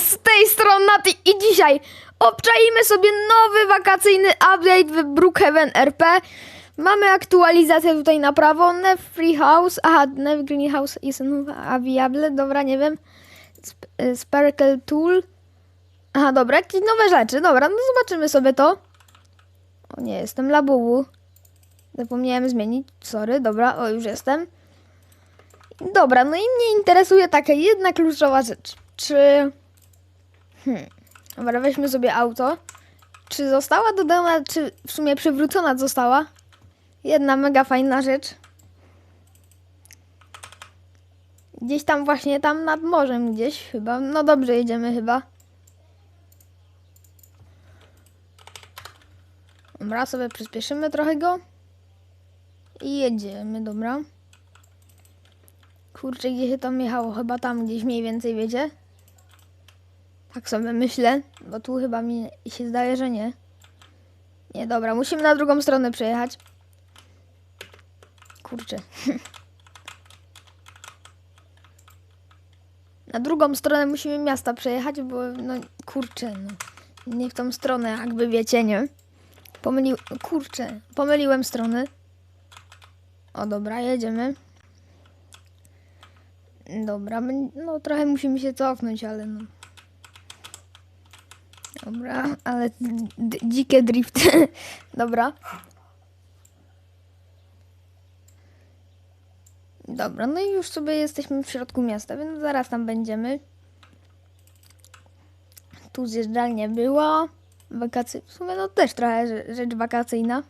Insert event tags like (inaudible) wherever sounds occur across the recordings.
z tej strony Naty i dzisiaj obczaimy sobie nowy wakacyjny update w Brookhaven RP. Mamy aktualizację tutaj na prawo, Nev Free House, aha, Nev Green House jest available, dobra, nie wiem, Sp- y, Sparkle Tool, aha, dobra, jakieś nowe rzeczy, dobra, no zobaczymy sobie to. O nie, jestem labubu, zapomniałem zmienić, sorry, dobra, o już jestem. Dobra, no i mnie interesuje taka jedna kluczowa rzecz. Czy. Hmm. Dobra, weźmy sobie auto. Czy została dodana, czy w sumie przywrócona została? Jedna mega fajna rzecz. Gdzieś tam właśnie, tam nad morzem gdzieś chyba. No dobrze, jedziemy chyba. Dobra, sobie przyspieszymy trochę go. I jedziemy, dobra. Kurczę, gdzie się tam jechało? Chyba tam gdzieś mniej więcej, wiecie? Tak sobie myślę, bo tu chyba mi się zdaje, że nie. Nie, dobra, musimy na drugą stronę przejechać. Kurczę. (laughs) Na drugą stronę musimy miasta przejechać, bo no kurczę, no. Nie w tą stronę, jakby wiecie, nie? Pomylił... Kurczę, pomyliłem strony. O, dobra, jedziemy. Dobra, no trochę musimy się cofnąć, ale no. Dobra, ale dzikie drift. (laughs) Dobra. Dobra, no i już sobie jesteśmy w środku miasta, więc zaraz tam będziemy. Tu zjeżdżalnia była. Wakacy... W sumie no też trochę rze- rzecz wakacyjna.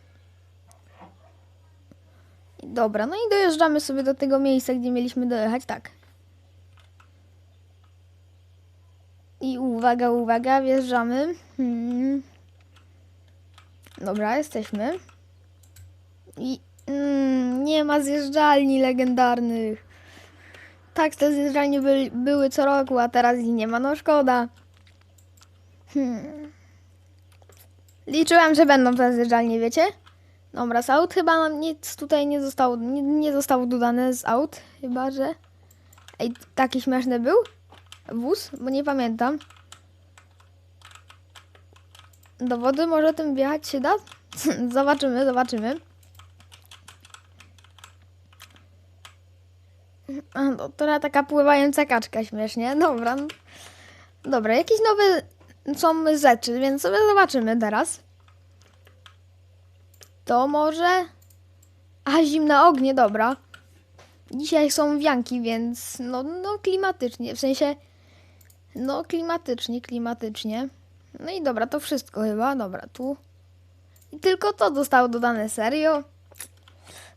Dobra, no i dojeżdżamy sobie do tego miejsca, gdzie mieliśmy dojechać, tak. I uwaga, uwaga, wjeżdżamy. Hmm. Dobra, jesteśmy. I mm, nie ma zjeżdżalni legendarnych. Tak, te zjeżdżalnie by, były co roku, a teraz ich nie ma, no szkoda. Hmm. Liczyłem, że będą te zjeżdżalnie, wiecie? Dobra, z aut chyba nam nic tutaj nie zostało, nie, nie zostało dodane z aut, chyba że... Ej, taki śmieszny był? Wóz? Bo nie pamiętam. Do wody może tym wjechać się da? (laughs) zobaczymy, zobaczymy. No, to taka pływająca kaczka śmiesznie. Dobra. Dobra, jakieś nowe są rzeczy, więc sobie zobaczymy teraz. To może... A, zimne ognie, dobra. Dzisiaj są wianki, więc no, no klimatycznie, w sensie no klimatycznie, klimatycznie. No i dobra, to wszystko chyba, dobra, tu. I tylko to zostało dodane, serio?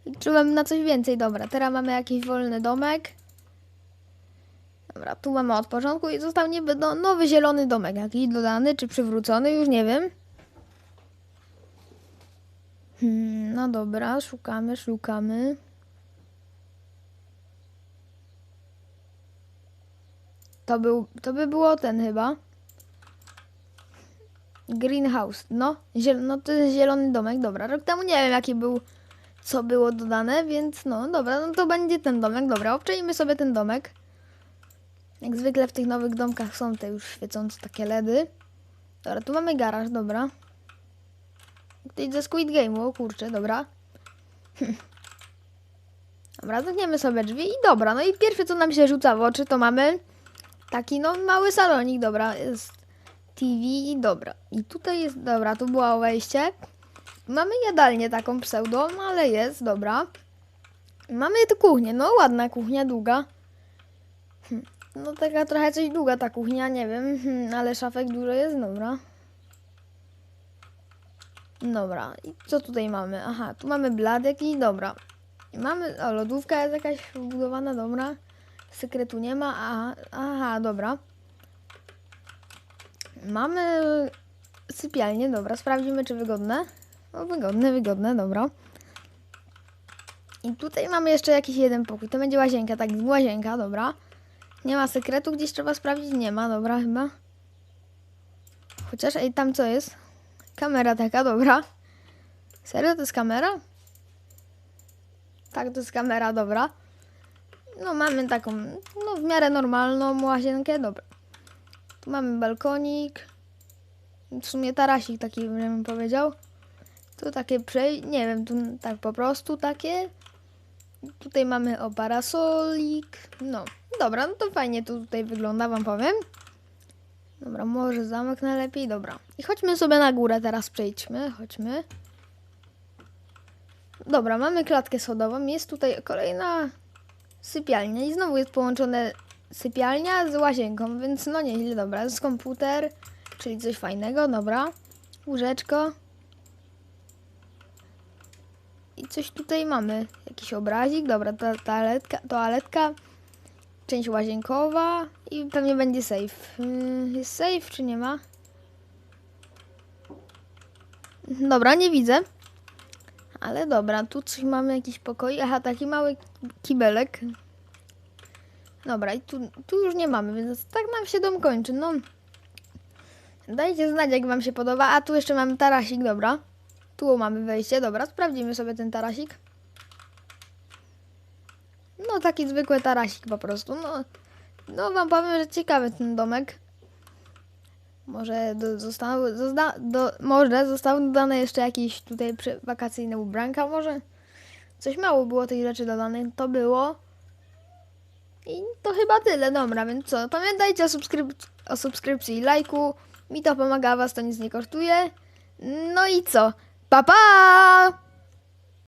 Liczyłem na coś więcej, dobra, teraz mamy jakiś wolny domek. Dobra, tu mamy od początku i został niby no, nowy zielony domek, jakiś dodany czy przywrócony, już nie wiem. Hmm, no dobra, szukamy, szukamy. To, był, to by było ten chyba. Greenhouse, no. Ziel, no to jest zielony domek, dobra. Rok temu nie wiem jaki był, co było dodane, więc no dobra, no to będzie ten domek, dobra. Obczajmy sobie ten domek. Jak zwykle w tych nowych domkach są te już świecące takie LEDy. Dobra, tu mamy garaż, dobra. Ktoś ze Squid Game, o kurczę, dobra. (laughs) Dobra, zamkniemy sobie drzwi i dobra, no i pierwsze co nam się rzuca w oczy to mamy taki no mały salonik, dobra, jest TV i dobra. I tutaj jest, dobra, tu było wejście. Mamy jadalnię taką pseudo, no ale jest, dobra. Mamy tu kuchnię, no ładna kuchnia, długa. Hm, No taka trochę coś długa ta kuchnia, nie wiem, hm, ale szafek dużo jest, dobra. Dobra, i co tutaj mamy? Aha, tu mamy blad jakiś, dobra. I mamy, o, lodówka jest jakaś wbudowana, dobra. Sekretu nie ma, aha, aha, dobra. Mamy sypialnię, dobra, sprawdzimy czy wygodne. No wygodne, wygodne, dobra. I tutaj mamy jeszcze jakiś jeden pokój, to będzie łazienka, tak, łazienka, dobra. Nie ma sekretu, gdzieś trzeba sprawdzić, nie ma, dobra, chyba. Chociaż, ej, tam co jest? Kamera taka, dobra. Serio, to jest kamera? Tak, to jest kamera, dobra. No mamy taką, no w miarę normalną łazienkę, dobra. Tu mamy balkonik. W sumie tarasik taki bym powiedział. Tu takie przej... nie wiem, tu tak po prostu takie. Tutaj mamy o parasolik. No, dobra, no to fajnie to tutaj wygląda, wam powiem. Dobra, może zamek najlepiej, dobra. I chodźmy sobie na górę teraz przejdźmy, chodźmy. Dobra, mamy klatkę schodową, jest tutaj kolejna sypialnia i znowu jest połączone sypialnia z łazienką, więc no nieźle, dobra. Jest komputer, czyli coś fajnego, dobra. Łóżeczko. I coś tutaj mamy, jakiś obrazik, dobra, ta, toaletka, toaletka, część łazienkowa i pewnie będzie safe. Yy, Jest safe czy nie ma? Dobra, nie widzę. Ale dobra, tu coś mamy, jakiś pokoi. Aha, taki mały kibelek. Dobra, i tu, tu już nie mamy, więc tak nam się dom kończy. No, dajcie znać, jak wam się podoba. A tu jeszcze mamy tarasik, dobra. Tu mamy wejście, dobra, sprawdzimy sobie ten tarasik. No, taki zwykły tarasik po prostu. No, no wam powiem, że ciekawy ten domek. Może do, zostały, zosta, do, może zostały dodane jeszcze jakieś tutaj wakacyjne ubranka, może coś mało było tych rzeczy dodanych, to było. I to chyba tyle, dobra, więc co, pamiętajcie o, subskryp o subskrypcji i lajku, mi to pomaga, was to nic nie kosztuje. No i co, pa pa!